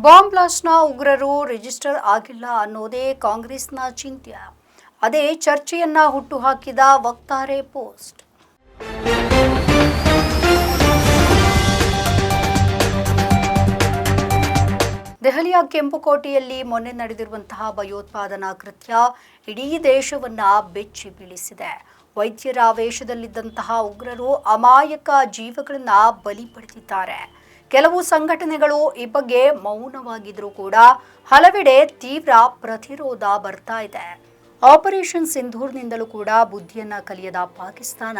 Bomb ಬ್ಲಾಸ್ಟ್ನ ಉಗ್ರರು register ಆಗಿಲ್ಲ ಅನ್ನೋದೇ ಕಾಂಗ್ರೆಸ್ನ ಚಿಂತ್ಯ. ಅದೇ ಚರ್ಚೆಯನ್ನ ಹುಟ್ಟುಹಾಕಿದ ವಕ್ತಾರೆ ಪೋಸ್ಟ್. ದೆಹಲಿಯ ಕೆಂಪುಕೋಟೆಯಲ್ಲಿ ಮೊನ್ನೆ ನಡೆದಿರುವಂತಹ ಭಯೋತ್ಪಾದನಾ ಕೃತ್ಯ ಇಡೀ ದೇಶವನ್ನ ಬೆಚ್ಚಿ ಬೀಳಿಸಿದೆ. ವೈದ್ಯರ ವೇಷದಲ್ಲಿದ್ದಂತಹ ಉಗ್ರರು ಅಮಾಯಕ ಜೀವಗಳನ್ನ ಬಲಿ ಪಡೆದಿದ್ದಾರೆ. ಕೆಲವು ಸಂಘಟನೆಗಳು ಈ ಬಗ್ಗೆ ಮೌನವಾಗಿದ್ರೂ ಕೂಡ ಹಲವೆಡೆ ತೀವ್ರ ಪ್ರತಿರೋಧ ಬರ್ತಾ ಇದೆ. ಆಪರೇಷನ್ ಸಿಂಧೂರ್ನಿಂದಲೂ ಕೂಡ ಬುದ್ಧಿಯನ್ನ ಕಲಿಯದ ಪಾಕಿಸ್ತಾನ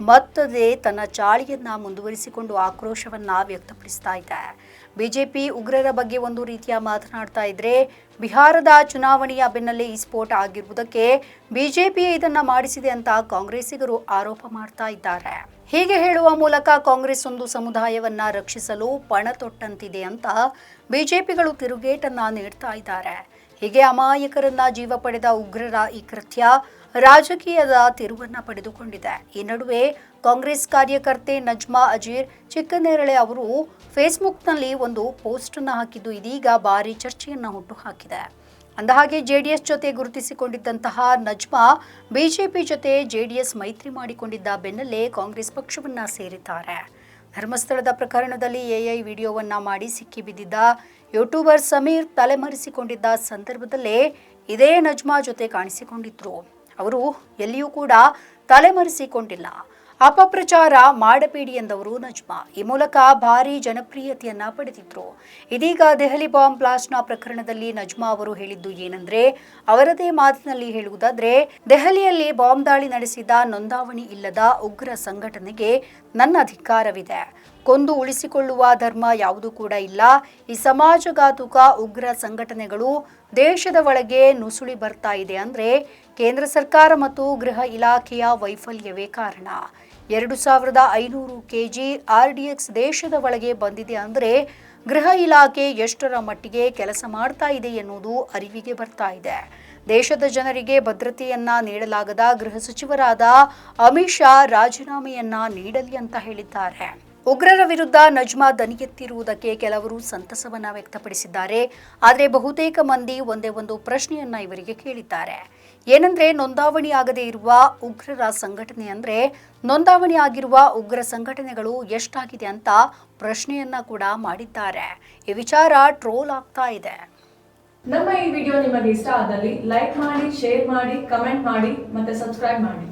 ಮತ್ತದೇ ತನ್ನ ಚಾಳಿಯನ್ನು ಮುಂದುವರಿಸಿಕೊಂಡು ಆಕ್ರೋಶವನ್ನ ವ್ಯಕ್ತಪಡಿಸ್ತಾ ಇದೆ ಬಿಜೆಪಿ ಉಗ್ರರ ಬಗ್ಗೆ ಒಂದು ರೀತಿಯ ಮಾತನಾಡ್ತಾ ಇದ್ರೆ, ಬಿಹಾರದ ಚುನಾವಣೆಯ ಬೆನ್ನಲ್ಲೇ ಈ ಸ್ಫೋಟ ಆಗಿರುವುದಕ್ಕೆ ಬಿಜೆಪಿ ಇದನ್ನ ಮಾಡಿಸಿದೆ ಅಂತ ಕಾಂಗ್ರೆಸ್ಸಿಗರು ಆರೋಪ ಮಾಡ್ತಾ ಇದ್ದಾರೆ. ಹೀಗೆ ಹೇಳುವ ಮೂಲಕ ಕಾಂಗ್ರೆಸ್ ಒಂದು ಸಮುದಾಯವನ್ನ ರಕ್ಷಿಸಲು ಪಣ ತೊಟ್ಟಂತಿದೆ ಅಂತ ಬಿಜೆಪಿಗಳು ತಿರುಗೇಟನ್ನ ನೀಡ್ತಾ ಇದ್ದಾರೆ. ಹೀಗೆ ಅಮಾಯಕರನ್ನ ಜೀವ ಪಡೆದ ಉಗ್ರರ ಈ ಕೃತ್ಯ ರಾಜಕೀಯದ ತಿರುವನ್ನ ಪಡೆದುಕೊಂಡಿದೆ. ಈ ನಡುವೆ ಕಾಂಗ್ರೆಸ್ ಕಾರ್ಯಕರ್ತೆ ನಜ್ಮಾ ಅಜೀರ್ ಚಿಕ್ಕನೇರಳೆ ಅವರು ಫೇಸ್ಬುಕ್ನಲ್ಲಿ ಒಂದು ಪೋಸ್ಟ್ ಅನ್ನು ಹಾಕಿದ್ದು ಇದೀಗ ಭಾರಿ ಚರ್ಚೆಯನ್ನ ಹುಟ್ಟುಹಾಕಿದೆ. ಅಂದಹಾಗೆ ಜೆಡಿಎಸ್ ಜೊತೆ ಗುರುತಿಸಿಕೊಂಡಿದ್ದಂತಹ ನಜ್ಮಾ ಬಿಜೆಪಿ ಜೊತೆ ಜೆಡಿಎಸ್ ಮೈತ್ರಿ ಮಾಡಿಕೊಂಡಿದ್ದ ಬೆನ್ನಲ್ಲೇ ಕಾಂಗ್ರೆಸ್ ಪಕ್ಷವನ್ನ ಸೇರಿದ್ದಾರೆ. ಧರ್ಮಸ್ಥಳದ ಪ್ರಕರಣದಲ್ಲಿ ಎಐ ವಿಡಿಯೋವನ್ನ ಮಾಡಿ ಸಿಕ್ಕಿಬಿದ್ದಿದ್ದ ಯೂಟ್ಯೂಬರ್ ಸಮೀರ್ ತಲೆಮರೆಸಿಕೊಂಡಿದ್ದ ಸಂದರ್ಭದಲ್ಲೇ ಇದೇ ನಜ್ಮಾ ಜೊತೆ ಕಾಣಿಸಿಕೊಂಡಿದ್ರು. ಅವರು ಎಲ್ಲಿಯೂ ಕೂಡ ತಲೆಮರೆಸಿಕೊಂಡಿಲ್ಲ. ಅಪಪ್ರಚಾರ ಮಾಡಬೇಡಿ ಎಂದವರು ನಜ್ಮಾ. ಈ ಮೂಲಕ ಭಾರಿ ಜನಪ್ರಿಯತೆಯನ್ನ ಪಡೆದಿದ್ರು. ಇದೀಗ ದೆಹಲಿ ಬಾಂಬ್ ಬ್ಲಾಸ್ಟ್ನ ಪ್ರಕರಣದಲ್ಲಿ ನಜ್ಮಾ ಅವರು ಹೇಳಿದ್ದು ಏನಂದ್ರೆ, ಅವರದೇ ಮಾತಿನಲ್ಲಿ ಹೇಳುವುದಾದ್ರೆ, ದೆಹಲಿಯಲ್ಲಿ ಬಾಂಬ್ ದಾಳಿ ನಡೆಸಿದ ನೋಂದಾವಣಿ ಇಲ್ಲದ ಉಗ್ರ ಸಂಘಟನೆಗೆ ನನ್ನ ಅಧಿಕಾರವಿದೆ. ಕೊಂದು ಉಳಿಸಿಕೊಳ್ಳುವ ಧರ್ಮ ಯಾವುದು ಕೂಡ ಇಲ್ಲ. ಈ ಸಮಾಜಘಾತುಕ ಉಗ್ರ ಸಂಘಟನೆಗಳು ದೇಶದ ಒಳಗೆ ನುಸುಳಿ ಬರ್ತಾ ಇದೆ ಅಂದ್ರೆ ಕೇಂದ್ರ ಸರ್ಕಾರ ಮತ್ತು ಗೃಹ ಇಲಾಖೆಯ ವೈಫಲ್ಯವೇ ಕಾರಣ. ಎರಡು ಸಾವಿರದ ಐನೂರು ಡಿ ಎಕ್ಸ್ ದೇಶದ ಒಳಗೆ ಬಂದಿದೆ ಅಂದರೆ ಗೃಹ ಇಲಾಖೆ ಎಷ್ಟರ ಮಟ್ಟಿಗೆ ಕೆಲಸ ಮಾಡ್ತಾ ಇದೆ ಎನ್ನುವುದು ಅರಿವಿಗೆ ಬರ್ತಾ ಇದೆ. ದೇಶದ ಜನರಿಗೆ ಭದ್ರತೆಯನ್ನ ನೀಡಲಾಗದ ಗೃಹ ಸಚಿವರಾದ ಅಮಿತ್ ಶಾ ರಾಜೀನಾಮೆಯನ್ನ ನೀಡಲಿ ಅಂತ ಹೇಳಿದ್ದಾರೆ. ಉಗ್ರರ ವಿರುದ್ಧ ನಜ್ಮಾ ದನಿಗೆತ್ತಿರುವುದಕ್ಕೆ ಕೆಲವರು ಸಂತಸವನ್ನ ವ್ಯಕ್ತಪಡಿಸಿದ್ದಾರೆ. ಆದರೆ ಬಹುತೇಕ ಮಂದಿ ಒಂದೇ ಒಂದು ಪ್ರಶ್ನೆಯನ್ನ ಇವರಿಗೆ ಕೇಳಿದ್ದಾರೆ. ಏನಂದ್ರೆ ನೋಂದಾವಣಿ ಆಗದೇ ಇರುವ ಉಗ್ರರ ಸಂಘಟನೆ ಅಂದ್ರೆ ನೋಂದಾವಣಿ ಆಗಿರುವ ಉಗ್ರ ಸಂಘಟನೆಗಳು ಎಷ್ಟಾಗಿದೆ ಅಂತ ಪ್ರಶ್ನೆಯನ್ನ ಕೂಡ ಮಾಡಿದ್ದಾರೆ. ಈ ವಿಚಾರ ಟ್ರೋಲ್ ಆಗ್ತಾ ಇದೆ. ನಮ್ಮ ಈ ವಿಡಿಯೋ ನಿಮಗೆ ಇಷ್ಟ ಆದಲ್ಲಿ ಲೈಕ್ ಮಾಡಿ, ಶೇರ್ ಮಾಡಿ, ಕಮೆಂಟ್ ಮಾಡಿ ಮತ್ತೆ ಸಬ್ಸ್ಕ್ರೈಬ್ ಮಾಡಿ.